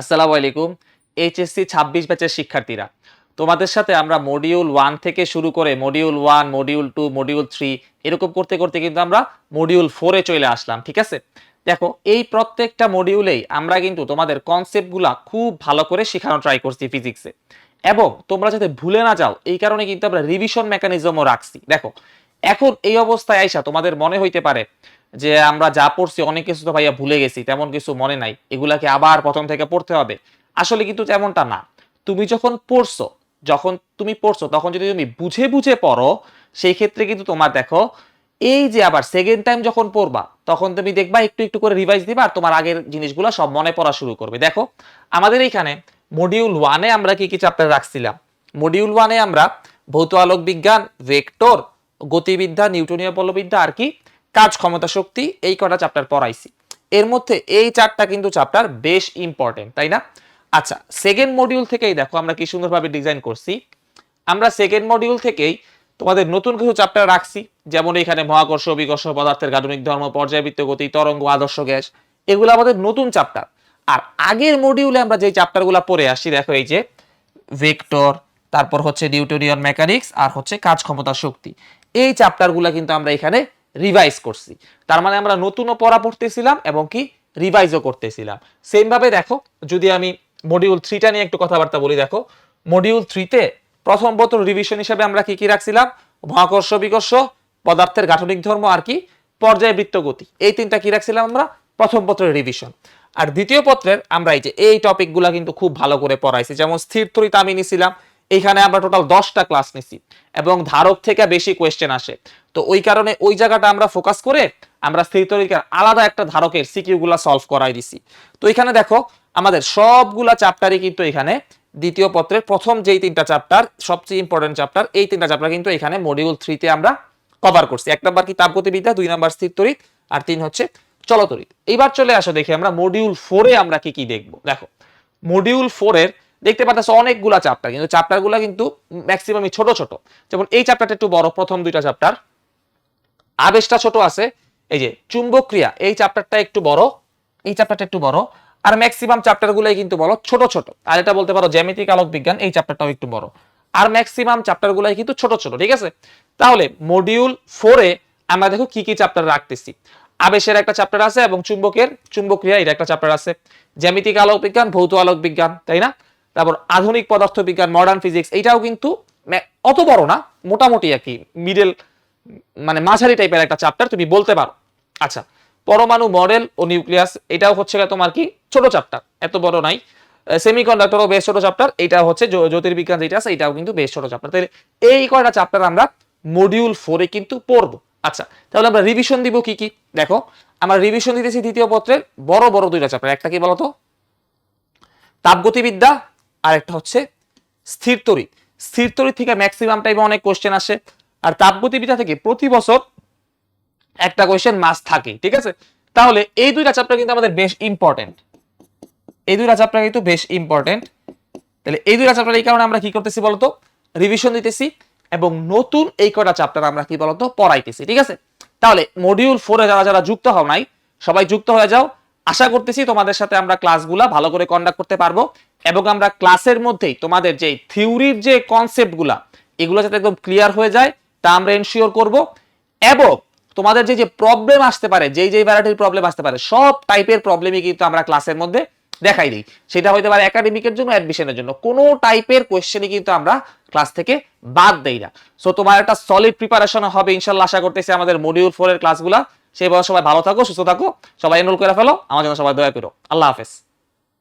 আসসালামু আলাইকুম, এইচএসসি ছাব্বিশ ব্যাচের শিক্ষার্থীরা। তোমাদের সাথে আমরা মডিউল ওয়ান থেকে শুরু করে module one module two module three এরকম করতে করতে কিন্তু আমরা মডিউল ফোরে চলে আসলাম, ঠিক আছে? দেখো, এই প্রত্যেকটা মডিউলেই আমরা কিন্তু তোমাদের কনসেপ্টগুলা খুব ভালো করে শেখানো ট্রাই করছি ফিজিক্সে এবং তোমরা যাতে ভুলে না যাও, এই কারণে কিন্তু আমরা রিভিশন মেকানিজমও রাখছি। দেখো, এখন এই অবস্থায় আইসা তোমাদের মনে হইতে পারে যে আমরা যা পড়ছি অনেক কিছু তো ভাইয়া ভুলে গেছি, তেমন কিছু মনে নাই। এগুলাকে আবার প্রথম থেকে পড়তে হবে। আসলে কিন্তু তেমনটা না। তুমি যখন পড়ছো, যখন তুমি পড়ছো, তখন যদি তুমি বুঝে বুঝে পড়ো, সেই ক্ষেত্রে কিন্তু তোমার দেখো, এই যে আবার সেকেন্ড টাইম যখন পড়বা, তখন তুমি দেখবা একটু একটু করে রিভাইজ দিবা আর তোমার আগের জিনিসগুলো সব মনে পড়া শুরু করবে। দেখো, আমাদের এইখানে মডিউল ওয়ানে আমরা কি কি চ্যাপ্টার রাখছিলাম? মডিউল ওয়ানে আমরা ভৌত আলোক বিজ্ঞান ভেক্টর গতিবিদ্যা নিউটনীয় বলবিদ্যা আর কি কাজ ক্ষমতা শক্তি, এই কটা চ্যাপ্টার পড়াইছি। এর মধ্যে এই চারটা কিন্তু চ্যাপ্টার বেশ ইম্পর্টেন্ট তাই না? আচ্ছা সেকেন্ড মডিউল থেকেই দেখো আমরা কি সুন্দরভাবে ডিজাইন করছি। আমরা সেকেন্ড মডিউল থেকেই তোমাদের নতুন কিছু চ্যাপ্টার রাখছি, যেমন এখানে মহাকর্ষ, বিকর্ষ পদার্থের গাঠনিক ধর্ম, পর্যায়বৃত্ত গতি, তরঙ্গ, আদর্শ গ্যাস, এগুলো আমাদের নতুন চ্যাপ্টার আর আগের মডিউলে আমরা যে চ্যাপ্টারগুলো পড়ে আসছি, দেখো এই যে ভেক্টর তারপর হচ্ছে নিউটোরিয়ন মেকানিক্স আর হচ্ছে কাজ ক্ষমতা শক্তি। এই চ্যাপ্টারগুলো কিন্তু আমরা এখানে রিভাইজ করছি। তার মানে আমরা নতুনও পড়া পড়তেছিলাম এবং কি রিভাইজও করতেছিলাম। সেম ভাবে দেখো, যদি আমি মডিউল থ্রিটা নিয়ে একটু কথাবার্তা বলি, দেখো মডিউল থ্রিতে প্রথম বছর রিভিশন হিসেবে আমরা কি কি রাখছিলাম? মহাকর্ষ, বিকর্ষ, পদার্থের গাঠনিক ধর্ম আর কি পর্যায়বৃত্ত গতি। এই তিনটা কি রাখছিলাম আমরা? প্রথম পত্রের রিভিশন আর দ্বিতীয় পত্রের আমরা এই যে এই টপিকগুলো কিন্তু খুব ভালো করে পড়াইছি। যেমন স্থির তরিত আমি নিছিলাম এইখানে আমরা টোটাল দশটা ক্লাস নিছি এবং ধারক থেকে বেশি কোয়েশ্চেন আসে। তো ওই কারণে ওই জায়গাটা আমরা ফোকাস করে আমরা স্থির তরিকার আলাদা একটা ধারকের সিকিউ গুলা সলভ করাই দিছি। তো এখানে দেখো, আমাদের সবগুলা চ্যাপ্টারই কিন্তু এখানে দ্বিতীয় পত্রের প্রথম যেই তিনটা চ্যাপ্টার সবচেয়ে ইম্পর্টেন্ট চ্যাপ্টার এই তিনটা চ্যাপ্টার কিন্তু এখানে মডিউল থ্রিতে আমরা কভার করছি। এক নাম্বার কি তাপগতিবিদ্যা, দুই নাম্বার স্থির তড়িৎ, আর তিন হচ্ছে চলতরিৎ এইবার চলে আসো দেখি আমরা মডিউল ফোরে আমরা কি কি দেখব। দেখো মডিউল ফোরের দেখতে পাচ্ছ অনেকগুলা চ্যাপ্টার কিন্তু চ্যাপ্টারগুলো কিন্তু ম্যাক্সিমামই ছোট ছোট। যেমন এই চ্যাপ্টারটা একটু বড়, প্রথম দুইটা চ্যাপ্টার আবেশটা ছোট আছে, এই যে চুম্বক ক্রিয়া এই চ্যাপ্টারটা একটু বড়, এই চ্যাপ্টারটা একটু বড়। আর ম্যাক্সিমাম চ্যাপ্টারগুলোই কিন্তু বড়, ছোট ছোট। আর এটা বলতে পারো জ্যামিতিক আলোক বিজ্ঞান এই চ্যাপ্টারটাও একটু বড়। আর ম্যাক্সিমাম চ্যাপ্টারগুলোই কিন্তু ছোট ছোট, ঠিক আছে? তাহলে মডিউল ফোরে আমরা দেখো কি কি চ্যাপ্টার রাখতেছি। আবেশের একটা চ্যাপ্টার আছে এবং চুম্বকের চুম্বক্রিয়া এটা একটা চ্যাপ্টার আছে। জ্যামিতিক আলোক বিজ্ঞান ভৌত আলোক বিজ্ঞান তাই না? তারপর আধুনিক পদার্থ বিজ্ঞান মডার্ন ফিজিক্স এইটাও কিন্তু অত বড় না, মোটামুটি কি মিডল মানে মাঝারি টাইপের একটা চ্যাপ্টার তুমি বলতে পারো। আচ্ছা পরমাণু মডেল ও নিউক্লিয়াস এটাও হচ্ছে তোমার কি, ছোট চ্যাপ্টার এত বড় নাই। সেমিকন্ডাক্টরও বেশ ছোট চ্যাপ্টার এটা হচ্ছে জ্যোতির্বিজ্ঞান যেটা আছে, এটাও কিন্তু বেশ ছোট চ্যাপ্টার তাহলে এই কয়টা চ্যাপ্টার আমরা মডিউল ফোরে কিন্তু পড়ব। আচ্ছা তাহলে আমরা রিভিশন দিব কি কি? দেখো, আমরা রিভিশন দিতেছি দ্বিতীয় পত্রের বড় বড় দুইটা চ্যাপ্টার একটা কি বলতো? তাপগতিবিদ্যা আর একটা হচ্ছে স্থির তড়িৎ স্থির তড়িৎ থেকে ম্যাক্সিমাম টাইমে অনেক কোশ্চেন আসে। আর তাপগতিবিদ্যা থেকে প্রতি বছর একটা কোয়েশ্চেন মাস থাকে, ঠিক আছে? তাহলে এই দুইটা চ্যাপ্টার কিন্তু আমাদের বেশ ইম্পর্টেন্ট এই দুইটা চ্যাপ্টার কিন্তু বেশ ইম্পর্টেন্ট তাহলে এই দুইটা চ্যাপ্টার এই কারণে আমরা কি করতেছি বলতো? রিভিশন দিতেছি এবং নতুন এই কটা চ্যাপ্টার আমরা কি বলতো? পড়াইতেছি, ঠিক আছে? তাহলে মডিউল ফোরে যারা যারা যুক্ত হও নাই, সবাই যুক্ত হয়ে যাও। আশা করতেছি তোমাদের সাথে আমরা ক্লাসগুলা ভালো করে কন্ডাক্ট করতে পারব এবং আমরা ক্লাসের মধ্যেই তোমাদের যে থিওরির যে কনসেপ্টগুলা এগুলো যাতে একদম ক্লিয়ার হয়ে যায়, তা আমরা এনশিওর করব। এবং তোমাদের যে যে প্রবলেম আসতে পারে, যেই যেই ভ্যারাইটির প্রবলেম আসতে পারে, সব টাইপের প্রবলেমই কিন্তু আমরা ক্লাসের মধ্যে দেখাই দিই। সেটা হতে পারে একাডেমিকের জন্য অ্যাডমিশনের জন্য। কোনো টাইপের কোয়েশ্চেনই কিন্তু আমরা ক্লাস থেকে বাদ দেই না। সো তোমার একটা সলিড প্রিপারেশন হবে, ইনশাল্লাহ, আশা করতেছি আমাদের মডিউল ফোর এর ক্লাসগুলা সেই বয়স সবাই ভালো থাকো, সুস্থ থাকো, সবাই এনরোল করে ফেলো, আমার জন্য সবাই দয়া করো। আল্লাহ হাফেজ।